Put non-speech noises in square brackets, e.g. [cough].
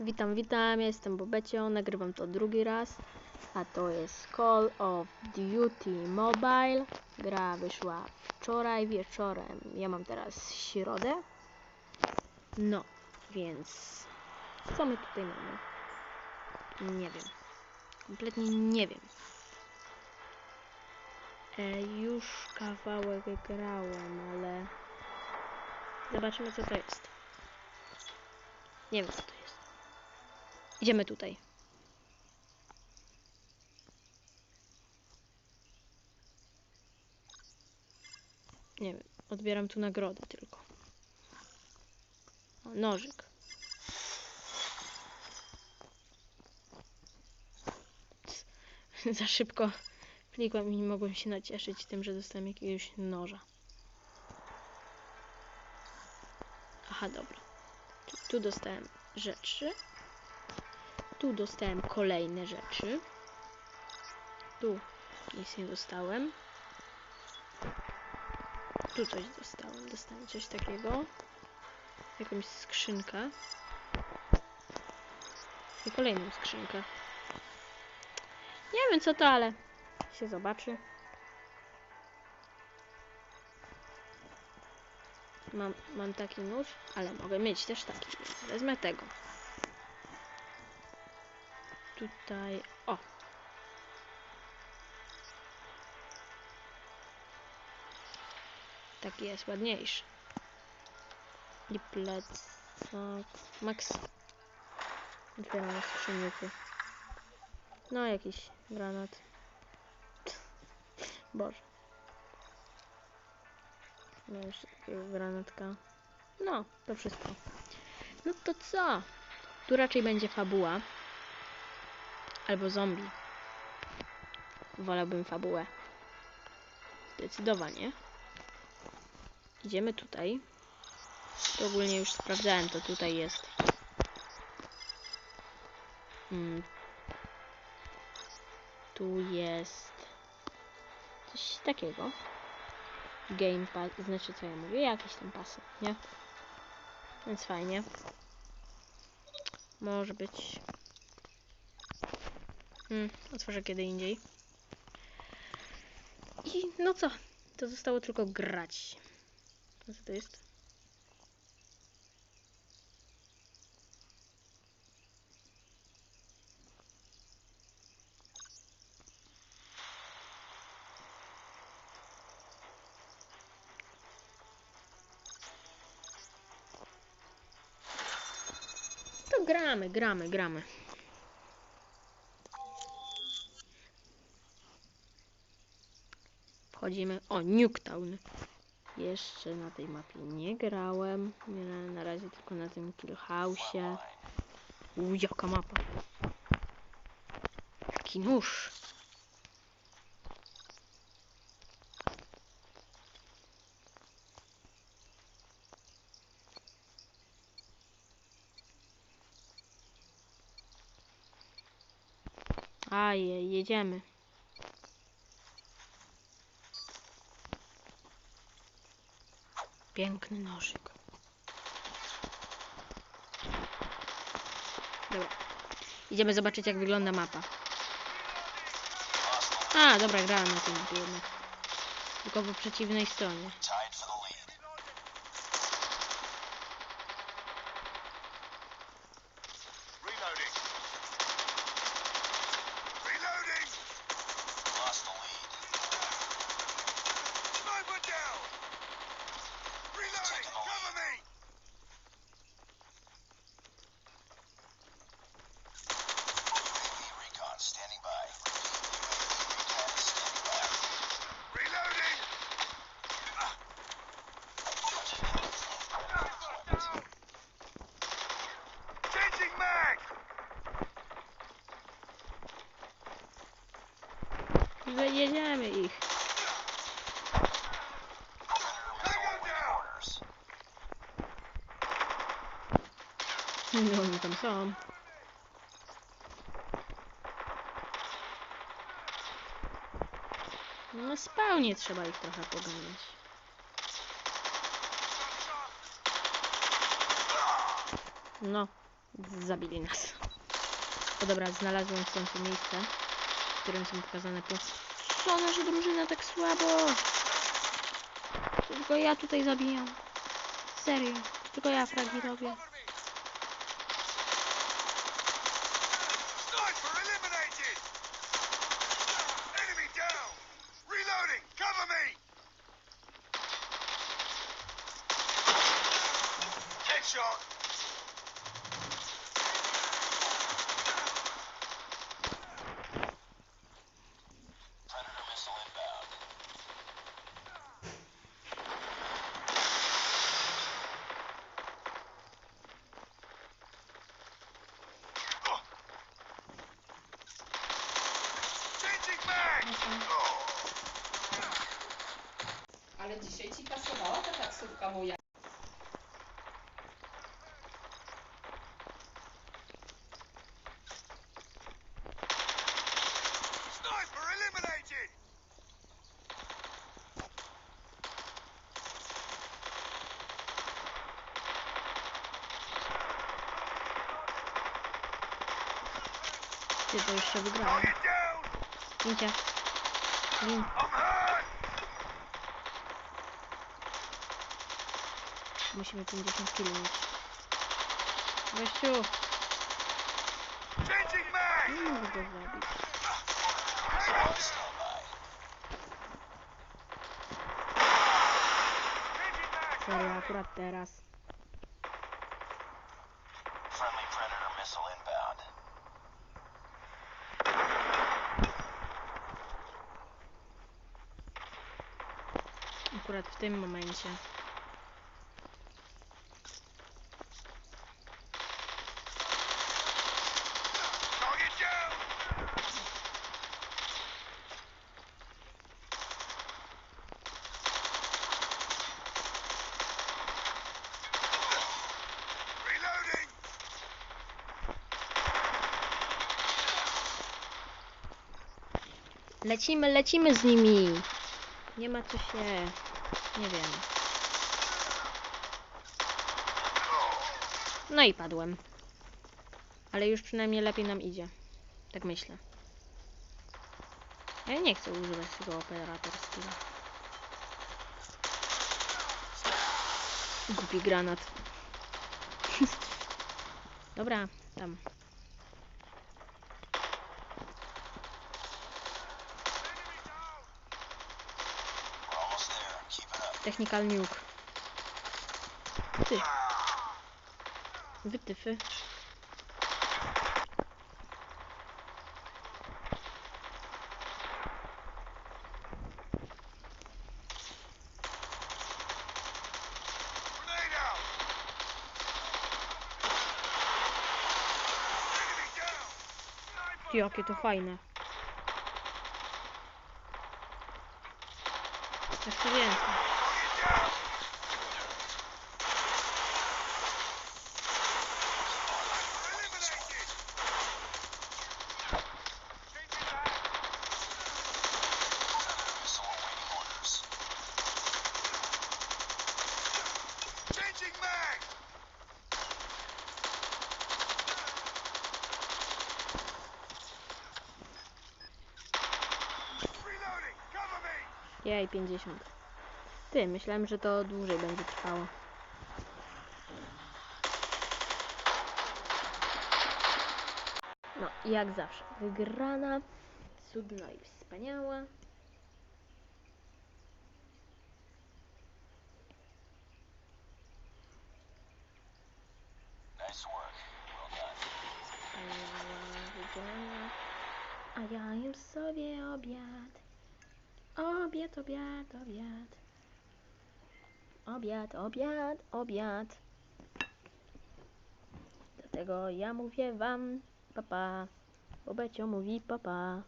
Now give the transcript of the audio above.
Witam, witam, ja jestem Bobecio, nagrywam to drugi raz, a to jest Call of Duty Mobile. Gra wyszła wczoraj wieczorem, ja mam teraz środę. No, więc co my tutaj mamy? Nie wiem, kompletnie nie wiem. E, już kawałek grałem, ale zobaczymy co to jest. Nie wiem co to jest. Idziemy tutaj. Nie wiem, odbieram tu nagrodę tylko. O, nożyk. [laughs] Za szybko klikłem i nie mogłem się nacieszyć tym, że dostałem jakiegoś noża. Aha, dobra. Tu, tu dostałem rzeczy. Tu dostałem kolejne rzeczy. Tu nic nie dostałem. Tu coś dostałem. Dostałem coś takiego. Jakąś skrzynkę. I kolejną skrzynkę. Nie wiem co to, ale się zobaczy. Mam, mam taki nóż, ale mogę mieć też taki. Wezmę tego. Tutaj, o. Taki jest ładniejszy. I plecak. Max. Otwieram skrzynicy. No, jakiś granat. Boże. No, takiego granatka. No, to wszystko. No to co? Tu raczej będzie fabuła. Albo zombie. Wolałbym fabułę. Zdecydowanie. Idziemy tutaj. To ogólnie już sprawdzałem, to tutaj jest. Mm. Tu jest coś takiego. Game Pass, znaczy co ja mówię, jakieś tam pasy, nie? Więc fajnie. Może być. Hmm, otworzę kiedy indziej. I no co? To zostało tylko grać. Co to jest? To gramy, gramy, gramy. Wchodzimy. O, Nuketown. Jeszcze na tej mapie nie grałem. Nie, na, razie tylko na tym Killhouse'ie. U, jaka mapa. Jaki nóż. A, je, jedziemy. Piękny nożyk. Dobra. Idziemy zobaczyć, jak wygląda mapa. A, dobra, grałem na tym jednak. Tylko po przeciwnej stronie. Jedziemy ich. No, oni tam są. No na spawnie trzeba ich trochę poganiać. No, Zabili nas. O dobra, znalazłem w końcu miejsce, którym są pokazane po... Co nasza drużyna tak słabo? Tylko ja tutaj zabijam. Serio. Tylko ja fragi robię. soort kabeljauw. Ty to jeszcze wygrałem. Idzie. Win. Musimy 50 kg mieć. Gościu, nie mogę go zabić. Serio, akurat teraz. Friendly Predator missile inbound. Akurat w tym momencie. Lecimy, lecimy z nimi. Nie ma co się... Nie wiem. No i padłem. Ale już przynajmniej lepiej nam idzie. Tak myślę. Ja nie chcę używać tego operatorskiego. Głupi granat. [laughs] Dobra, tam. Technical nuke. Ty. Wytyfy. Jakie to fajne. Jeszcze więcej. Reloading. Cover me. Jej, 50. Ty, myślałem, że to dłużej będzie trwało. No, jak zawsze. Wygrana, cudna i wspaniała. A ja jem sobie obiad. Obiad, obiad, obiad. Obiad, obiad, obiad. Dlatego ja mówię wam papa, bo Becio mówi papa.